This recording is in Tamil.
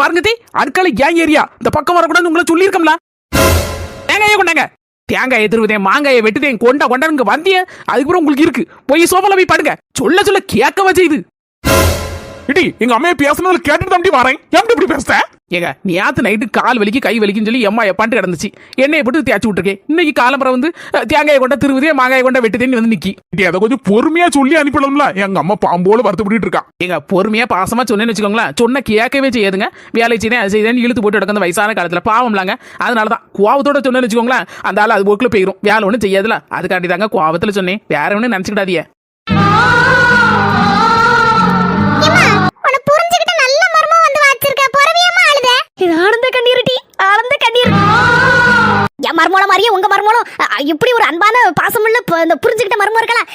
பாருங்க தே அடுக்களை ஏன் ஏரியா இந்த பக்கம் வரக்கூடாது உங்களை சொல்லியிருக்கோம்ல. தேங்காயை கொண்டாங்க. தேங்காயை திருவுதேன் மாங்காயை வெட்டுதேன் கொண்டா கொண்டாங்க வந்திய. அதுக்கப்புறம் உங்களுக்கு இருக்கு. போய் சோஃபால போய் பாடுங்க சொல்ல சொல்ல கேட்க வச்சது இடி எங்க அம்மையை பேசுனதுல கேட்டுட்டு தம்பி வரேன். எப்படி இப்படி பேசுறேன் ஏங்க நேத்து நைட்டு கால் வலிக்கு கை வலிக்குன்னு சொல்லி எம்மா எப்பான்ட்டு கிடந்துச்சு. எண்ணெயை போட்டு தேய்ச்சி விட்டுருக்கேன் இன்னைக்கு காலம்பரம் வந்து தேங்காயை கொண்ட திருவுதே மாங்காயை கொண்ட வெட்டுதேன்னு வந்து நிக்கி. அதை கொஞ்சம் பொறுமையா சொல்லி அனுப்பிடலாம்ல எங்க அம்மா பாம்போல வருத்தப்பட்டு இருக்கா. ஏங்க பொறுமையா பாசமா சொன்னேன்னு வச்சுக்கோங்களேன். சொன்ன கேட்கவே செய்யாதுங்க. வேலை செய்யணும் அது செய்யணும் இழுத்து போட்டு எடுக்க அந்த வயசான காலத்துல. பாவம்லாங்க. அதனால தான் கோவத்தோட சொன்னேன்னு வச்சுக்கோங்களேன். அந்த ஆள் அது போக்குல போயிடும் வேலை ஒன்றும் செய்யாதுல. அதுக்காண்டி தாங்க கோவத்துல சொன்னேன். வேற ஒன்றும் நினச்சிக்கிடாதீங்க. என் மாதிரியே உங்க மர்மோலும் இப்படி ஒரு அன்பான பாசமுள்ள இந்த புரிஞ்சுக்கிட்ட மர்மம் இருக்கலாம்